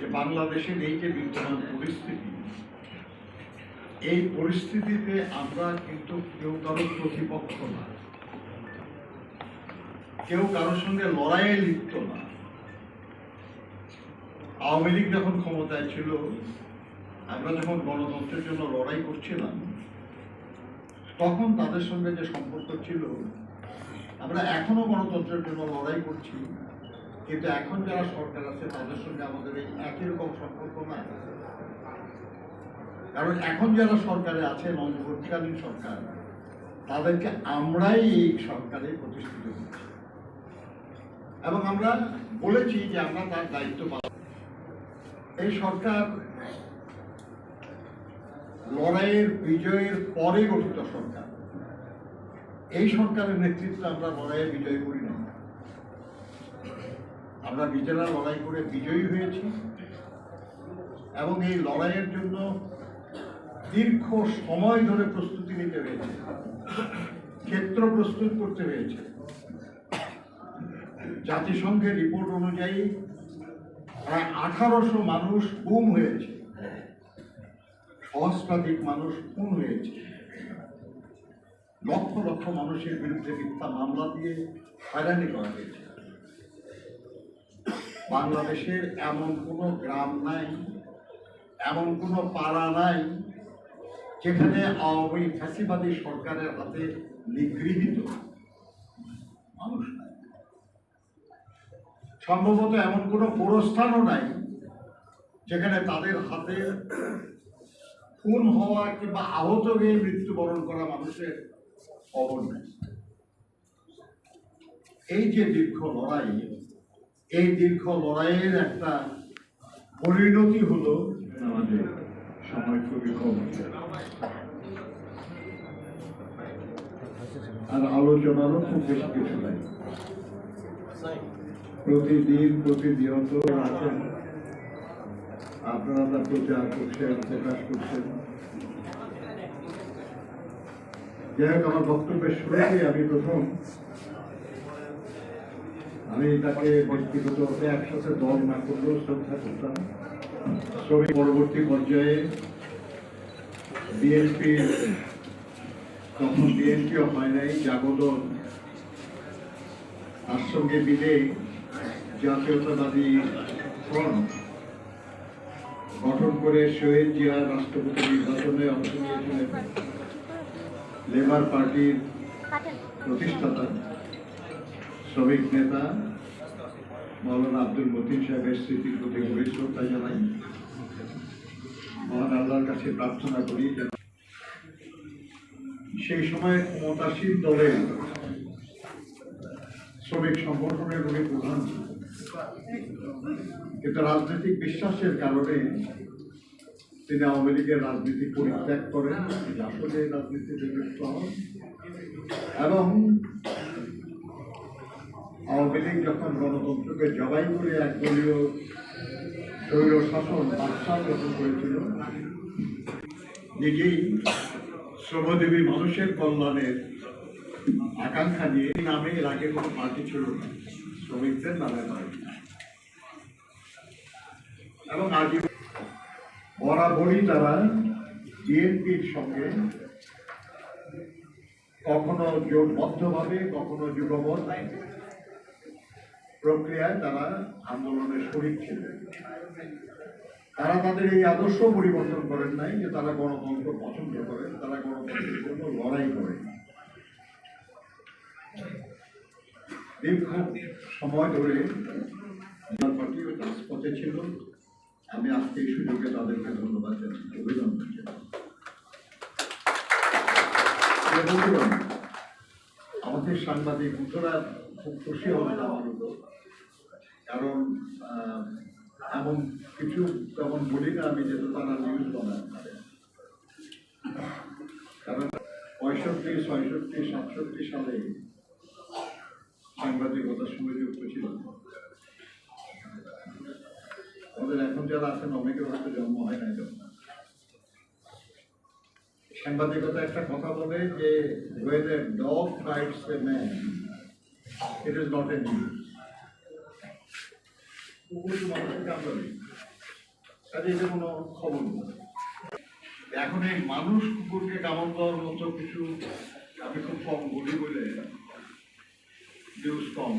যে বাংলাদেশের এই যে বিদ্যমান পরিস্থিতি, এই পরিস্থিতিতে আমরা কিন্তু কেউ কারও প্রতিপক্ষ না। কেউ কারোর সঙ্গে লড়াইয়ে লিপ্ত না। আওয়ামী লীগ যখন ক্ষমতায় ছিল, আমরা যখন গণতন্ত্রের জন্য লড়াই করছিলাম, তখন তাদের সঙ্গে যে সম্পর্ক ছিল, আমরা এখনও গণতন্ত্রের জন্য লড়াই করছি। কিন্তু এখন যারা সরকার আছে, তাদের সঙ্গে আমাদের এই একই রকম সম্পর্ক নাই। কারণ এখন যারা সরকারে আছে অন্তর্বর্তীকালীন সরকার, তাদেরকে আমরাই এই সরকারে প্রতিষ্ঠিত করছি। এবং আমরা বলেছি যে আমরা তার দায়িত্ব পালন এই সরকার লড়াইয়ের বিজয়ের পরে গঠিত সরকার। এই সরকারের নেতৃত্বে আমরা লড়াইয়ে বিজয় করি। আমরা নিজেরা লড়াই করে বিজয়ী হয়েছি এবং এই লড়াইয়ের জন্য দীর্ঘ সময় ধরে প্রস্তুতি নিতে হয়েছে, ক্ষেত্র প্রস্তুত করতে হয়েছে। জাতিসংঘের রিপোর্ট অনুযায়ী প্রায় আঠারোশো মানুষ গুম হয়েছে, সহস্রাধিক মানুষ খুন হয়েছে। লক্ষ লক্ষ মানুষের বিরুদ্ধে মিথ্যা মামলা দিয়ে হয়রানি করা হয়েছে। বাংলাদেশের এমন কোনো গ্রাম নাই, এমন কোনো পাড়া নাই, যেখানে আওয়ামী ফ্যাসিবাদী সরকারের হাতে নিগৃহীত মানুষ নাই। সম্ভবত এমন কোনো গোরস্থানও নাই, যেখানে তাদের হাতে খুন হওয়া কিংবা আহত হয়ে মৃত্যুবরণ করা মানুষের খবর নেই। এই যে দীর্ঘ লড়াই এই দীর্ঘ লড়াইয়ের একটা পরিণতি হলো আমাদের সময় খুবই কম। আর আলোচনারও খুব বেশি কিছু নাই। প্রতিদিন প্রতিনিয়ত আছেন আপনারা তা প্রচার করছেন প্রকাশ করছেন। যাই হোক, আমার বক্তব্যের শুরুতে আমি প্রথম আমি তাকে ব্যক্তিগত একসাথে দল না করলেও শ্রদ্ধা করতাম। শ্রমিক পরবর্তী পর্যায়ে বিএনপি, তখন বিএনপিও হয় নাই জাগদল তার সঙ্গে মিলে জাতীয়তাবাদী ফ্রন্ট গঠন করে শহীদ জিয়া রাষ্ট্রপতি নির্বাচনে অংশ নিয়েছিলেন। লেবার পার্টির প্রতিষ্ঠাতা, শ্রমিক নেতা মৌলানা আব্দুল মতিন সাহেবের স্মৃতির প্রতি গভীর শ্রদ্ধা জানাই। মহান আল্লাহর কাছে প্রার্থনা করি সেই সময় ক্ষমতাসীন দলের শ্রমিক সংগঠনের উনি প্রধান। কিন্তু রাজনৈতিক বিশ্বাসের কারণে তিনি আওয়ামী লীগের রাজনীতি পরিত্যাগ করেন। আসলে রাজনীতিতে যুক্ত হন। এবং আওয়ামী লীগ যখন গণতন্ত্রকে জবাই করে একদলীয় স্বৈর শাসন বাদশাহ গঠন করেছিল, নিজেই শ্রমজীবী মানুষের কল্যাণের আকাঙ্ক্ষা নিয়ে এই নামে এর আগে কোনো পার্টি ছিল না, শ্রমিকদের নামে পার্টি এবং আজ বরাবরই তারা বিএনপির সঙ্গে কখনো জোটবদ্ধভাবে কখনো যুগবদ্ধ প্রক্রিয়ায় তারা আন্দোলনে শরিক ছিলেন। তারা তাদের এই আদর্শ পরিবর্তন করেন নাই যে তারা গণতন্ত্র পছন্দ করেন তারা গণতন্ত্রের জন্য লড়াই করেন দীর্ঘ সময় ধরে পার্টি রাজপথে ছিল। আমি আজকে এই সুযোগে তাদেরকে ধন্যবাদ জানাই, অভিনন্দন আমাদের সাংবাদিক বন্ধুরা খুব খুশি উপর। কারণ এমন কিছু তেমন বলি না, আমি যেটা তারা নিউজ বানায় কারণ, পঁয়ষট্টি, ছয়ষট্টি, সাতষট্টি সালে সাংবাদিকতার সঙ্গে যুক্ত ছিল আমাদের এখন যারা আছেন, অনেকের হয়তো জন্ম হয় নাই তখন। সাংবাদিকতা একটা কথা বলে যে a dog bites a man it is not in news কুকুর এটা কোনো খবর এখন এই মানুষ কুকুরকে কামড় দেওয়ার মতো কিছু আমি খুব কম বলি বলে নিউজ কম